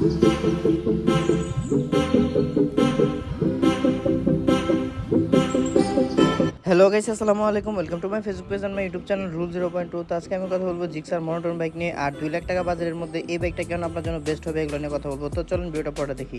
Hello guys আসসালামু আলাইকুম welcome to my Facebook page and my YouTube channel rule zero point two তো আজকে আমি কথা বলব জিক্সার মনোটন বাইক নিয়ে। আর দুই লাখ টাকা বাজারের মধ্যে এই বাইকটা কেন আপনার জন্য বেস্ট হবে এগুলো নিয়ে কথা বলব। তো চলুন ভিডিওটা পরে দেখি।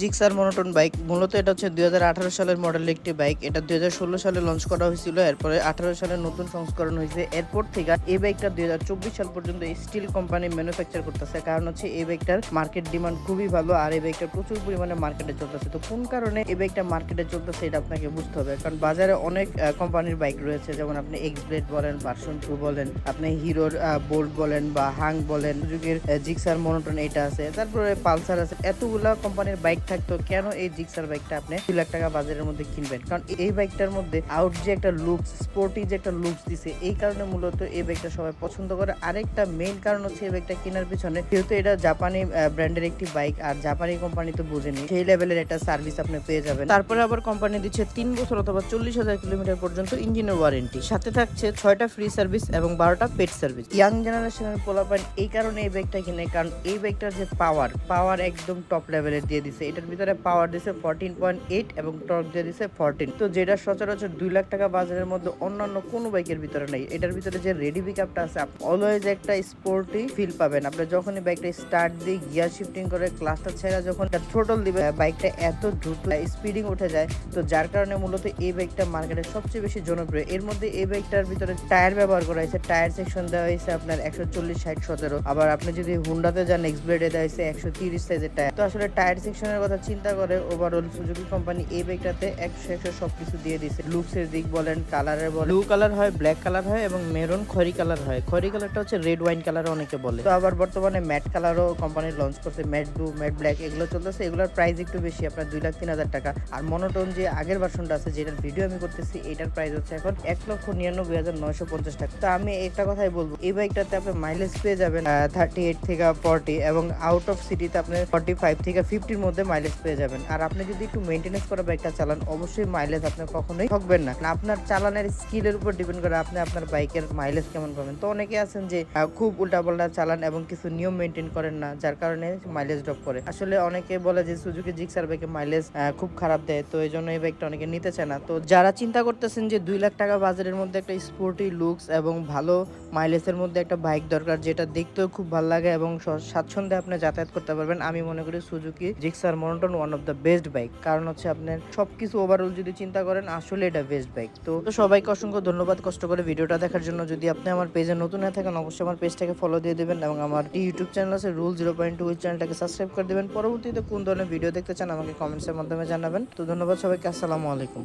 Gixxer monotone bike. মূলত এটা হচ্ছে দুই হাজার আঠারো সালের মডেলের একটি বাইক। এটা দুই হাজার ষোলো সালে লঞ্চ করা হয়েছিল। এরপরে আঠারো সালে নতুন সংস্করণ হয়েছে। এরপর থেকে এই বাইকটা দু হাজার চব্বিশ সাল পর্যন্ত স্টিল কোম্পানি ম্যানুফ্যাকচার করতেছে। কারণ হচ্ছে এই বাইকটার মার্কেট ডিমান্ড খুবই ভালো আর এই বাইকটা প্রচুর পরিমাণে মার্কেটে চলতেছে। তো কোন কারণে এই বাইকটা মার্কেটে চলতেছে এটা আপনাকে বুঝতে হবে। কারণ বাজারে অনেক কোম্পানির বাইক রয়েছে। যেমন আপনি এক্স ব্লেড বলেন ভার্সন টু বলেন, আপনি হিরোর বোল্ট বলেন বা হাং বলেন। সুজুকির জিক্সার মনোটন এটা আছে। তারপরে পালসার আছে। এতগুলা কোম্পানির বাইক থাকতো, কেন এই জিক্সার বাইকটা আপনি দুই লাখ টাকা বাজারের মধ্যে কিনবেন? কারণ এই বাইকটার মধ্যে আউট যে একটা লুকস স্পোর্টি যে একটা লুকস দিছে, এই কারণে মূলত এই বাইকটা সবাই পছন্দ করে। আরেকটা মেইন কারণ হচ্ছে এই বাইকটা কেনার পিছনে, যেহেতু এটা জাপানি ব্র্যান্ডের একটি বাইক আর জাপানি কোম্পানি তো বুঝেনি, সেই লেভেলের একটা সার্ভিস আপনি পেয়ে যাবেন। তারপরে আবার কোম্পানি দিচ্ছে তিন বছর অথবা চল্লিশ হাজার কিলোমিটার পর্যন্ত ইঞ্জিনের ওয়ারেন্টি সাথে থাকছে ছয়টা ফ্রি সার্ভিস এবং বারোটা পেট সার্ভিস ইয়াং জেনারেশনের পোলাপান এই কারণে এই বাইকটা কিনে, কারণ এই বাইকটার যে পাওয়ার পাওয়ার একদম টপ লেভেলের দিয়ে দিছে। এটার ভিতরে পাওয়ার দিছে ফোরটিন পয়েন্ট এইট এবং টর্ক দিয়ে দিছে ফোরটিন তো যেটা সচরাচর দুই লাখ টাকা বাজারের মধ্যে অন্যান্য কোনো বাইকের ভিতরে নেই। এটার ভিতরে যে রেডি পিকআপটা আছে অলওয়েজ একটা স্পোর্টি ফিল পাবেন। আপনি যখনই বাইকটা স্টার্ট দিয়ে গিয়ার শিফটিং করে ক্লাসটা ছেড়া যখন থ্রোটল দিবে বাইকটা এত দ্রুত স্পিডিং উঠে যায়, তো যার কারণে মূলত এই বাইকটা মার্কেটে সবচেয়ে বেশি জনপ্রিয়। এর মধ্যে এই বাইকটার ভিতরে টায়ার ব্যবহার করা হয়েছে। টায়ার সেকশন দেওয়া হয়েছে আপনার একশো চল্লিশ, ষাট, সতেরো। আবার আপনি যদি হুন্ডাতে যান এক্স ব্লেডে দেওয়া হয়েছে একশো তিরিশ সাইজের টায়ার তো আসলে টায়ার সেকশনের কথা চিন্তা করে ওভারঅল সুজুকি কোম্পানি এই বাইকটাতে একশো একশো সবকিছু দিয়ে দিছে। লুকসের দিক বলেন কালারের বলেন। ব্লু কালার হয় ব্ল্যাক কালার হয় এবং মেরুন খরি কালার হয়। খয়রি কালারটা হচ্ছে রেড ওয়াইন কালার অনেকে বলে। তো আবার বর্তমানে ম্যাট কালারও কোম্পানি লঞ্চ করছে ম্যাট ব্লু ম্যাট ব্ল্যাক এগুলো চলতেছে। এগুলোর প্রাইস একটু বেশি আপনার দুই লাখ তিন হাজার টাকা। আর মনোটোন যে আগের ভার্সনটা আছে যেটার ভিডিও আমি করতেছি এটার প্রাইস হচ্ছে এখন এক লক্ষ নিরানব্বই হাজার নয়শো পঞ্চাশ টাকা। তো আমি একটা কথাই বলব এই বাইকটাতে আপনি মাইলেজ পেয়ে যাবেন থার্টি এইট থেকে ফর্টি এবং আউট অফ সিটিতে আপনি ফর্টি ফাইভ থেকে ফিফটির মধ্যে মাইলেজ পেয়ে যাবেন। আর আপনি যদি একটু মেনটেনেন্স করে বাইকটা চালান, অবশ্যই মাইলেজ আপনি কখনোই ঠকবেন না। আপনার চালানের স্কিলের উপর ডিপেন্ড করে আপনি আপনার বাইকের মাইলেজ কেমন পাবেন। তো অনেকে আছেন যে খুব উল্টাপাল্টা চালান এবং কিছু নিয়ম মেনটেন করেন না, যার কারণে মাইলেজ ড্রপ করে। আসলে অনেকে বলে যে সুজুকি জিক্সার বাইকে মাইলেজ খুব খারাপ দেয়। তো এই জন্য এই বাইকটা অনেকে নিতে চায় না। তো যারা চিন্তা করতেছেন যে, দুই লাখ টাকা বাজারের মধ্যে একটা স্পোর্টি লুকস এবং ভালো মাইলেজের মধ্যে একটা বাইক দরকার, যেটা দেখতেও খুব ভালো লাগে এবং স্বাচ্ছন্দ্যে আপনি যাতায়াত করতে পারবেন, আমি মনে করি Suzuki Gixxer monotone one of the best bike কারণ হচ্ছে আপনার সবকিছু ওভারঅল যদি চিন্তা করেন, আসলে এটা বেস্ট বাইক তো তো সবাইকে অসংখ্য ধন্যবাদ কষ্ট করে ভিডিওটা দেখার জন্য। যদি আপনি আমার পেজে নতুন হয়ে থাকেন, অবশ্যই আমার পেজটাকে ফলো দিয়ে দেবেন এবং আমার ইউটিউব চ্যানেল আছে রুল জিরো পয়েন্ট টু চ্যানেলটাকে সাবস্ক্রাইব করে দেবেন। পরবর্তীতে কোন ধরনের ভিডিও দেখতে চান, আমাকে কমেন্টসের মাধ্যমে জানাবেন। তো ধন্যবাদ সবাইকে, আসসালামু আলাইকুম।